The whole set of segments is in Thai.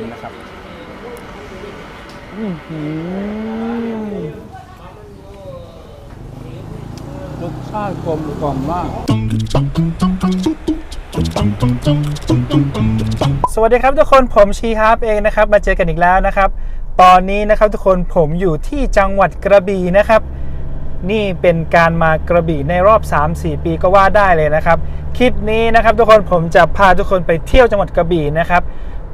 ชิมนะครับอื้อหือรสชาติกลมกล่อมมาก สวัสดีครับทุกคนผมชีฮาร์ปเองนะครับ มาเจอกันอีกแล้วนะครับ ตอนนี้นะครับทุกคนผมอยู่ที่จังหวัดกระบี่นะครับ นี่เป็นการมากระบี่ในรอบ 3-4 ปีก็ว่าได้เลยนะครับ คลิปนี้นะครับทุกคนผมจะพาทุกคนไปเที่ยวจังหวัดกระบี่นะครับ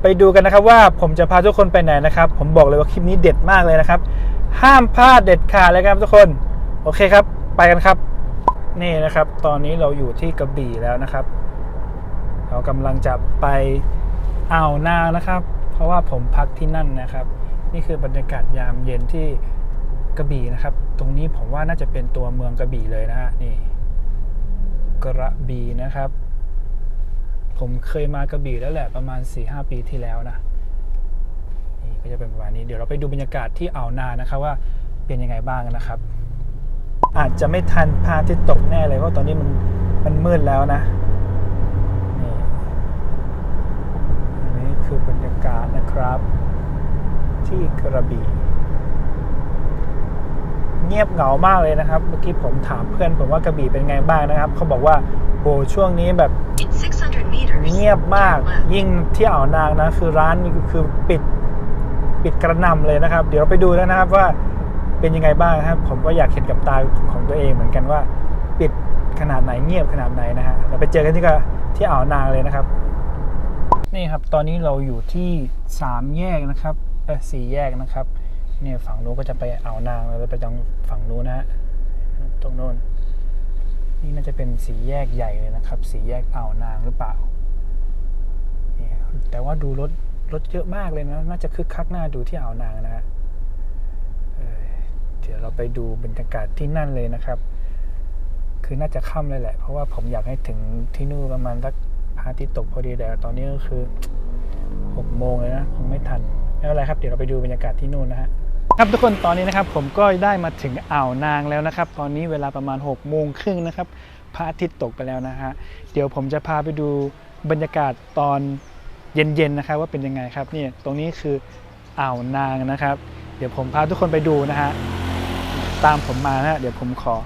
ไปดูกันนะครับว่าผมจะพาทุกคนไปไหนนะครับ ผมบอกเลยว่าคลิปนี้เด็ดมากเลยนะครับ ห้ามพลาดเด็ดขาดเลยครับทุกคน โอเคครับ ไปกันครับ นี่นะครับ ตอนนี้เราอยู่ที่กระบี่แล้วนะครับ เรากำลังจะไปอ่าวนางนะครับ เพราะว่าผมพักที่นั่นนะครับ นี่คือบรรยากาศยามเย็นที่กระบี่นะครับ ตรงนี้ผมว่าน่าจะเป็นตัวเมืองกระบี่เลยนะฮะนี่ กระบี่นะครับ ผมเคยมากระบี่แล้วแหละประมาณ 4-5 ปีที่แล้วนะนี่ก็จะเป็นประมาณนี้เดี๋ยวเราไปดูบรรยากาศที่อ่าวนางนะครับว่าเป็นยังไงบ้างนะครับ อาจจะไม่ทันพาทิตย์ตกแน่เลยเพราะตอนนี้มันมันมืดแล้วนะนี่อันนี้คือบรรยากาศนะครับ ที่กระบี่เงียบเหงามากเลยนะครับ เมื่อกี้ผมถามเพื่อนผมว่ากระบี่เป็นไงบ้างนะครับ เขาบอกว่าโหช่วงนี้แบบ In 600 เงียบมาก turn left. ยิ่งที่อ่าวนางนะ คือร้านนี่คือปิดปิดกระหนำเลยนะครับ เดี๋ยวเราไปดูแล้วนะครับว่าเป็นยังไงบ้างนะครับ ผมก็อยากเห็นกับตาของตัวเองเหมือนกันว่า ปิดขนาดไหนเงียบขนาดไหนนะฮะเราไปเจอกันที่กะที่อ่าวนางเลยนะครับ นี่ครับตอนนี้เราอยู่ที่สามแยกนะครับเออสี่แยกนะครับเนี่ยฝั่งนู้นก็จะไปอ่าวนางเราจะไปตรงฝั่งนู้นนะฮะตรงโน้นนี่น่าจะเป็นสีแยกใหญ่เลยนะครับ สีแยกอ่าวนางหรือเปล่านี่ แต่ว่าดูรถรถเยอะมากเลยนะ น่าจะคึกคักหน้าดูที่อ่าวนางนะฮะเเดี๋ยวเราไปดูบรรยากาศที่นั่นเลยนะครับ คือน่าจะค่ำเลยแหละ เพราะว่าผมอยากให้ถึงที่นู่นประมาณสักพระอาทิตย์ตกพอดีแต่ตอนนี้ก็คือหกโมงเลยนะคงไม่ทันไม่เป็นไรครับเดี๋ยวเราไปดูบรรยากาศที่นู่นนะฮะครับทุกคนตอนนี้นะครับผมก็ได้มาถึงอ่าวนางแล้วนะครับ ตอนนี้เวลาประมาณ6กโมงครึ่งนะครับพระอาทิตย์ตกไปแล้วนะฮะเดี๋ยวผมจะพาไปดูบรรยากาศตอน เย็นๆนะครับว่าเป็นยังไงครับนี่ตรงนี้คืออ่าวนางนะครับ เดี๋ยวผมพาทุกคนไปดูนะฮะตามผมมานะฮะเดี๋ยวผมขอ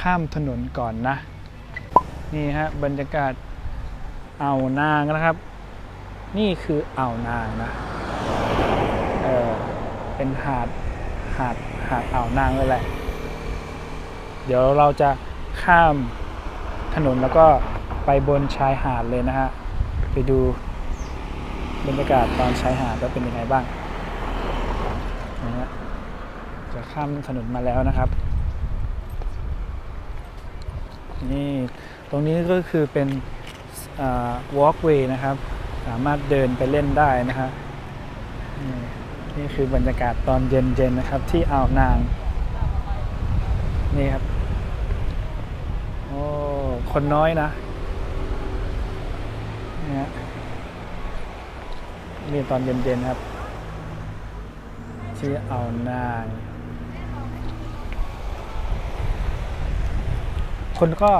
ข้ามถนนก่อนนะนี่ฮะบรรยากาศอ่าวนางนะครับ นี่คืออ่าวนางนะเออเป็นหาดหาดหาดอ่าวนางเลยแหละ เดี๋ยวเราจะข้ามถนนแล้วก็ไปบนชายหาดเลยนะฮะ ไปดู บรรยากาศตอนชายหาดว่าเป็นยังไงบ้างนะฮะจะข้ามถนนมาแล้วนะครับ นี่ตรงนี้ก็คือเป็นอ่า walkway นะครับ สามารถเดินไปเล่นได้นะฮะนี่นี่คือบรรยากาศตอนเย็นๆนะครับ ที่อ่าวนาง นี่ครับ โอ้ คนน้อยนะนี่ฮะ นี่ตอนเย็นๆครับ ที่เอาวนางคนก็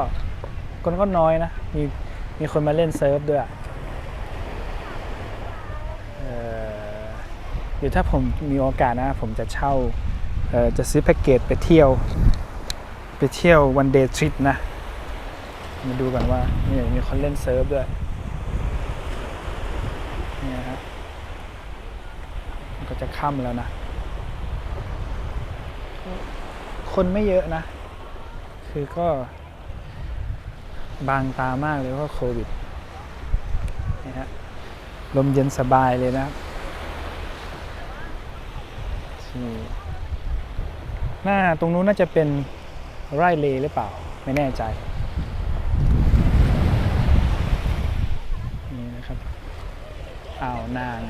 คนก็น้อยนะ มีมีคนมาเล่นเซิร์ฟด้วยอะเอ่อเดี๋ยวถ้าผมมีโอกาสนะ ผมจะเช่าเออจะซื้อแพ็กเกจไปเที่ยว ไปเที่ยววันเดย์ทริปนะ มาดูกันว่านี่มีคนเล่นเซิร์ฟด้วยนี่นะฮะมัน ก็จะค่ำแล้วนะ คนไม่เยอะนะ คือก็ บางตามากเลยเพราะโควิดนี่ฮะลมเย็นสบายเลยนะครับที่หน้าตรงนู้นน่าจะเป็นไร่เลหรือเปล่า ไม่แน่ใจนี่นะครับอ่าวนาง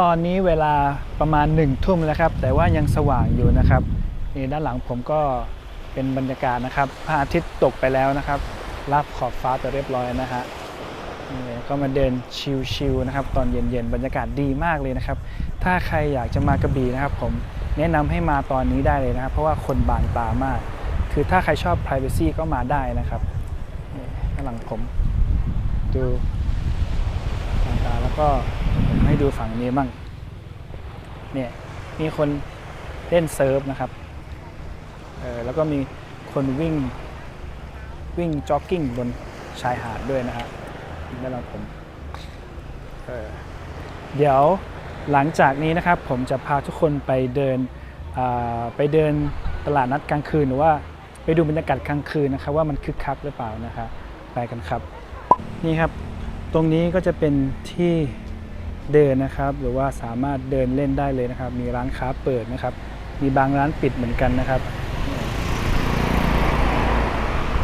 ตอนนี้เวลาประมาณหนึ่งทุ่มแล้วครับ แต่ว่ายังสว่างอยู่นะครับนี่ด้านหลังผมก็เป็นบรรยากาศนะครับพระอาทิตย์ตกไปแล้วนะครับรับขอบฟ้าไปเรียบร้อยนะฮะนี่ก็มาเดินชิลๆนะครับ ตอนเย็นๆบรรยากาศดีมากเลยนะครับ ถ้าใครอยากจะมากระบี่นะครับ ผมแนะนำให้มาตอนนี้ได้เลยนะครับ เพราะว่าคนบางตามาก คือถ้าใครชอบ Privacy ก็มาได้นะครับนี่ข้างหลังผม ดูต่างๆแล้วก็ ดูฝั่งนี้บ้างเนี่ยมีคนเล่นเซิร์ฟนะครับเออแล้วก็มีคนวิ่งวิ่งจ็อกกิ้งบนชายหาดด้วยนะฮะด้านหลังผมเออเดี๋ยวหลังจากนี้นะครับผมจะพาทุกคนไปเดินอ่าไปเดินตลาดนัดกลางคืนหรือว่าไปดูบรรยากาศกลางคืนนะครับ ว่ามันคึกคักหรือเปล่านะครับไปกันครับ นี่ครับ ตรงนี้ก็จะเป็นที่ เดินนะครับ หรือว่าสามารถเดินเล่นได้เลยนะครับ มีร้านค้าเปิดนะครับ มีบางร้านปิดเหมือนกันนะครับ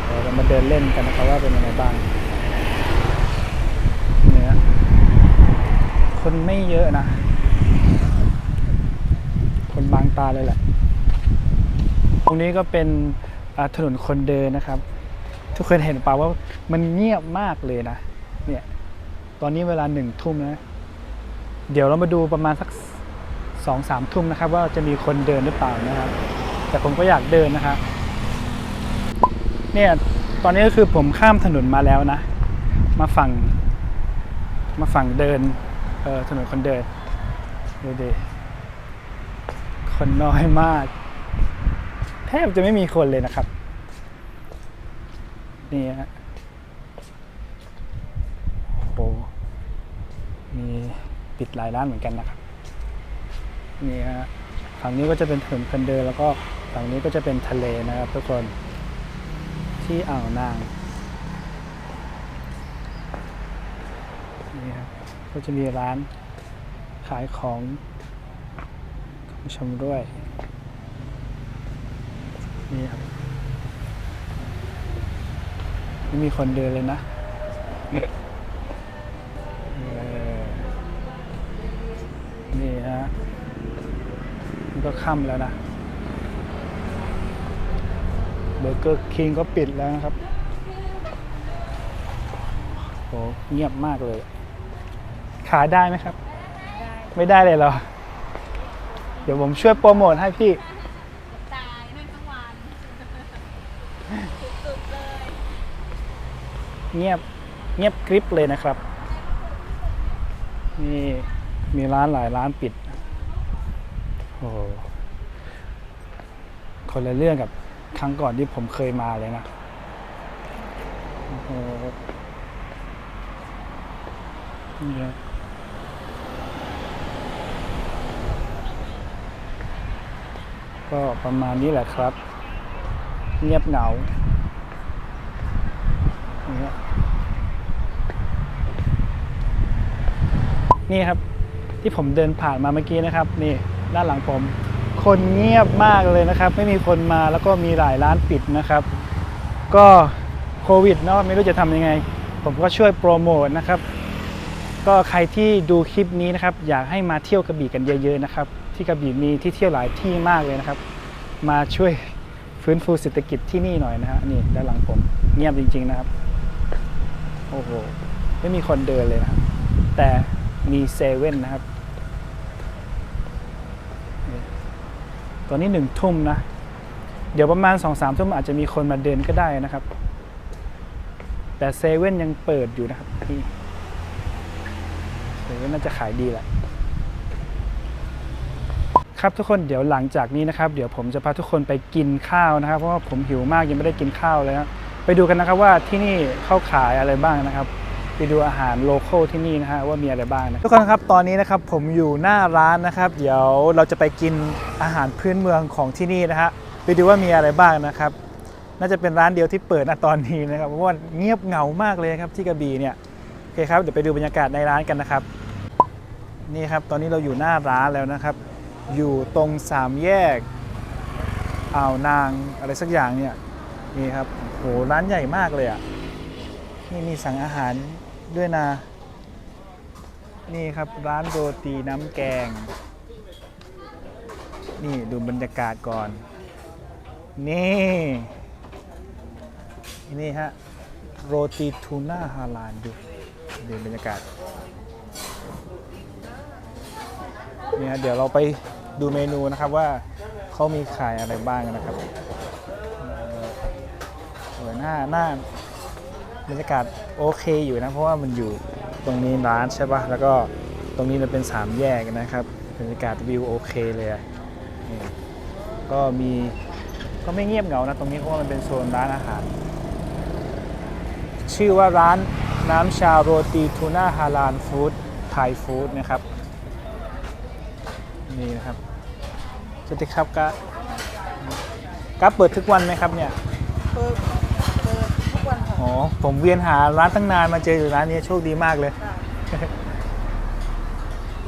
เดี๋ยวเรามาเดินเล่นกันนะครับว่าเป็นยังไงบ้างเนี่ยคนไม่เยอะนะ คนบางตาเลยแหละ ตรงนี้ก็เป็นถนนคนเดินนะครับ ทุกคนเห็นเปล่าว่ามันเงียบมากเลยนะ เนี่ย ตอนนี้เวลาหนึ่งทุ่มนะ เดี๋ยวเรามาดูประมาณสักสองสามทุ่มนะครับ ว่าจะมีคนเดินหรือเปล่านะครับ แต่ผมก็อยากเดินนะครับเนี่ยตอนนี้ก็คือผมข้ามถนนมาแล้วนะ มาฝั่ง มาฝั่งเดินเออถนนคนเดินดูดิคนน้อยมาก แทบจะไม่มีคนเลยนะครับนี่ฮะโอ้โหมี ปิดหลายร้านเหมือนกันนะครับนี่ฮะฝั่งนี้ก็จะเป็นถนนคนเดินแล้วก็ฝั่งนี้ก็จะเป็นทะเลนะครับทุกคนที่อ่าวนางนี่ครับก็จะมีร้านขายของของชำด้วยนี่ครับไม่มีคนเดินเลยนะ ก็ค่ำแล้วนะเบอร์เกอร์คิงก็ปิดแล้วนะครับโหเงียบมากเลย ขายได้ไหมครับ ไม่ได้เลยเหรอ เดี๋ยวผมช่วยโปรโมทให้พี่ ตายนั่งทั้งวันสุดๆเลย เงียบเงียบกริบเลยนะครับ นี่มีร้านหลายร้านปิดโอ้คนละเรื่องกับครั้งก่อนที่ผมเคยมาเลยนะโอ้โหนี่ฮะก็ประมาณนี้แหละครับ เงียบเหงานี่ฮะนี่ครับที่ผมเดินผ่านมาเมื่อกี้นะครับ นี่ ด้านหลังผม คนเงียบมากเลยนะครับ ไม่มีคนมาแล้วก็มีหลายร้านปิดนะครับ ก็โควิดเนาะไม่รู้จะทำยังไง ผมก็ช่วยโปรโมทนะครับ ก็ใครที่ดูคลิปนี้นะครับ อยากให้มาเที่ยวกระบี่กันเยอะๆนะครับ ที่กระบี่มีที่เที่ยวหลายที่มากเลยนะครับ มาช่วยฟื้นฟูเศรษฐกิจที่นี่หน่อยนะฮะนี่ด้านหลังผม เงียบจริง ๆนะครับ โอ้โหไม่มีคนเดินเลยนะครับ แต่มีเซเว่นนะครับ ตอนนี้หนึ่งทุ่มนะ เดี๋ยวประมาณสองสามทุ่มอาจจะมีคนมาเดินก็ได้นะครับ แต่เซเว่นยังเปิดอยู่นะครับนี่เซเว่นน่าจะขายดีแหละครับทุกคนเดี๋ยวหลังจากนี้นะครับ เดี๋ยวผมจะพาทุกคนไปกินข้าวนะครับ เพราะว่าผมหิวมากยังไม่ได้กินข้าวเลยนะไปดูกันนะครับว่าที่นี่เข้าขายอะไรบ้างนะครับ ไปดูอาหารโลเคอลที่นี่นะฮะว่ามีอะไรบ้างนะทุกคนครับตอนนี้นะครับผมอยู่หน้าร้านนะครับ เดี๋ยวเราจะไปกินอาหารพื้นเมืองของที่นี่นะฮะไปดูว่ามีอะไรบ้างนะครับ น่าจะเป็นร้านเดียวที่เปิดณตอนนี้นะครับเพราะว่าเงียบเหงามากเลยครับที่กระบี่เนี่ยโอเคครับเดี๋ยวไปดูบรรยากาศในร้านกันนะครับ นี่ครับตอนนี้เราอยู่หน้าร้านแล้วนะครับ อยู่ตรงสามแยกอ่าวนางอะไรสักอย่างเนี่ยนี่ครับโหร้านใหญ่มากเลยอะนี่มีสั่งอาหาร ด้วยนะ นี่ครับร้านโรตีน้ำแกง นี่ดูบรรยากาศก่อน นี่นี่ฮะโรตีทูน่าฮาลานดูดูบรรยากาศเนี่ยเดี๋ยวเราไปดูเมนูนะครับว่าเขามีขายอะไรบ้างนะครับ หน้าหน้า บรรยากาศโอเคอยู่นะ เพราะว่ามันอยู่ตรงนี้ร้านใช่ปะแล้วก็ตรงนี้มันเป็นสามแยกนะครับบรรยากาศวิวโอเคเลยก็มีก็ไม่เงียบเหงานะตรงนี้เพราะว่ามันเป็นโซนร้านอาหาร ชื่อว่าร้านน้ำชาโรตีทูน่าฮาลานฟู้ดไทยฟู้ดนะครับ นี่นะครับสวัสดีครับกะกะเปิดทุกวันไหมครับเนี่ย เปิดเปิดทุกวันค่ะ อ๋อ ผมเวียนหาร้านตั้งนานมาเจออยู่ร้านนี้โชคดีมากเลย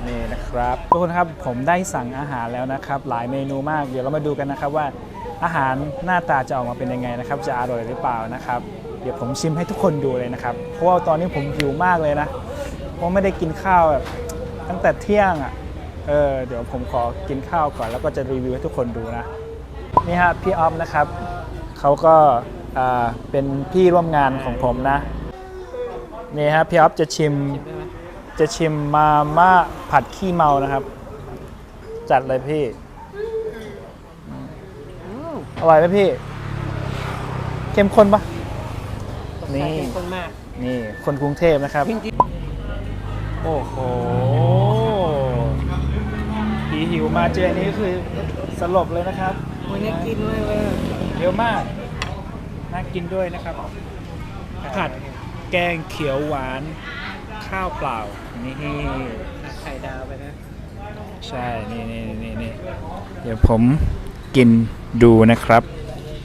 นี่นะครับทุกคนครับผมได้สั่งอาหารแล้วนะครับ หลายเมนูมาก เดี๋ยวเรามาดูกันนะครับว่าอาหารหน้าตาจะออกมาเป็นยังไงนะครับ จะอร่อยหรือเปล่านะครับ เดี๋ยวผมชิมให้ทุกคนดูเลยนะครับ เพราะว่าตอนนี้ผมหิวมากเลยนะ เพราะไม่ได้กินข้าวแบบตั้งแต่เที่ยงอะ เออ เดี๋ยวผมขอกินข้าวก่อนแล้วก็จะรีวิวให้ทุกคนดูนะ นี่ฮะพี่ออฟนะครับ เขาก็อ่า เป็นพี่ร่วมงานของผมนะ นี่ฮะพี่ออฟจะชิมจะชิมมาม่าผัดขี้เมานะครับ จัดเลยพี่อร่อยไหมพี่ เข้มข้นปะนี่เข้มข้นมาก นี่คนกรุงเทพนะครับจริงโอ้โหผีหิวมาเจออันนี้คือสลบเลยนะครับๆวันนี้กินมากเลยเยอะมาก น่ากินด้วยนะครับผัดแกงเขียวหวานข้าวเปล่า นี่ไข่ดาวไปนะ ใช่ นี่นี่นี่นี่เดี๋ยวผมกินดูนะครับ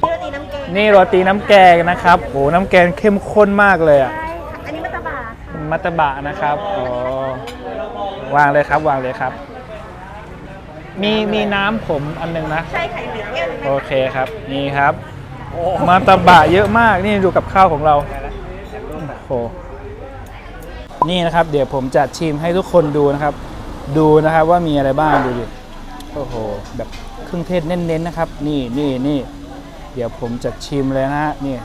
เลือดตีน้ำแกงนี่โรตีน้ำแกงนะครับโอ้น้ำแกงเข้มข้นมากเลยอะใช่ค่ะอันนี้มัตตบะค่ะมัตตบะนะครับอ๋อวางเลยครับวางเลยครับ มีมีน้ำผมอันหนึงนะ ใช่ไข่เหลืองแก้วหนึงโอเคครับ นี่ครับ มาตาบะเยอะมากนี่ดูกับข้าวของเราโอ้โหนี่นะครับ เดี๋ยวผมจะชิมให้ทุกคนดูนะครับ ดูนะครับว่ามีอะไรบ้างดูดิโอ้โหแบบเครื่องเทศเน้นๆนะครับ นี่นี่นี่เดี๋ยวผมจะชิมเลยนะฮะนี่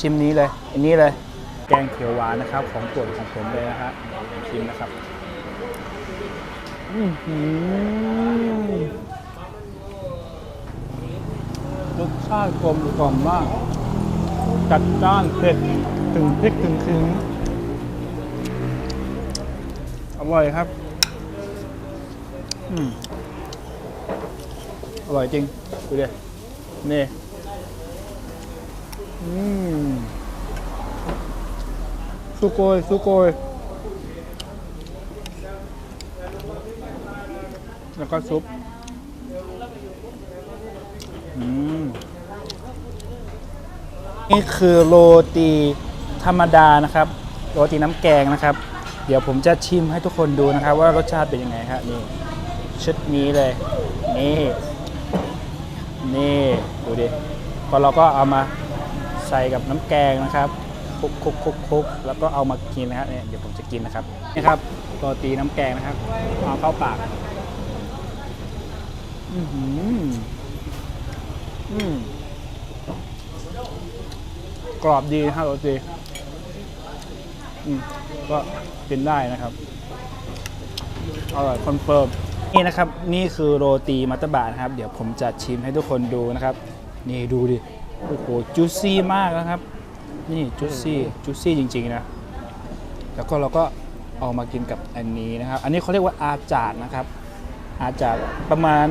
ชิมนี้เลย อันนี้เลย แกงเขียวหวานนะครับ ของโปรดของผมเลยนะฮะชิมนะครับ อือหือ รสชาติกลมกล่อมมาก จัดจ้านเผ็ดถึงพริกถึงถึงอร่อยครับ อืม อร่อยจริง ดูดินี่ อืมสุโกยสุโกยแล้วก็ซุป นี่คือโรตีธรรมดานะครับ โรตีน้ำแกงนะครับ เดี๋ยวผมจะชิมให้ทุกคนดูนะครับ ว่ารสชาติเป็นยังไงครับนี่ชุดนี้เลย นี่ นี่ ดูดิพอเราก็เอามาใส่กับน้ำแกงนะครับคลุกคลุกคลุกคลุกแล้วก็เอามากินนะครับเนี่ยเดี๋ยวผมจะกินนะครับนี่ครับโรตีน้ำแกงนะครับเอาเข้าปาก อือหือ อืมกรอบดีนะครับโรตีอืมก็กินได้นะครับอร่อยคอนเฟิร์มนี่นะครับ นี่คือโรตีมัตตบะนะครับ เดี๋ยวผมจะชิมให้ทุกคนดูนะครับ นี่ดูดิ โอ้โหจุซี่มากนะครับ นี่จุซี่จุซี่จริง ๆ นะ แล้วก็เราก็เอามากินกับอันนี้นะครับ อันนี้เขาเรียกว่าอาจาดนะครับ อาจจะประมาณ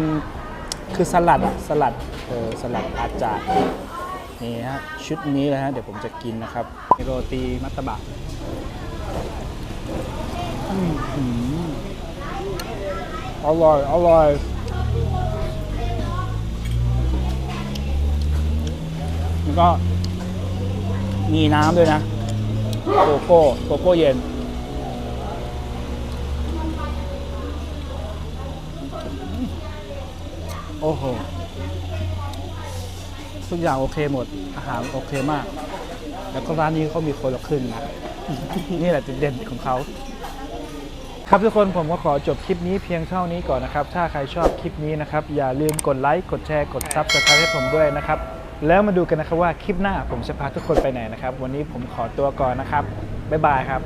คือสลัดอะสลัดเออสลัดอาจาร์นี่ฮะชุดนี้เลยฮะเดี๋ยวผมจะกินนะครับโรตีมัตตบะอืมหืมอร่อยอร่อยแล้วก็มีน้ำด้วยนะโกโก้โกโก้เย็น โอ้โห ทุกอย่างโอเคหมด อาหารโอเคมาก แล้วก็ร้านนี้เขามีคนละครึ่งนะ นี่แหละจุดเด่นของเขาครับทุกคนผมก็ขอจบคลิปนี้เพียงเท่านี้ก่อนนะครับ ถ้าใครชอบคลิปนี้นะครับ อย่าลืมกดไลค์กดแชร์กดซับสไครต์ให้ผมด้วยนะครับ แล้วมาดูกันนะครับว่าคลิปหน้าผมจะพาทุกคนไปไหนนะครับ วันนี้ผมขอตัวก่อนนะครับ บ๊ายบายครับ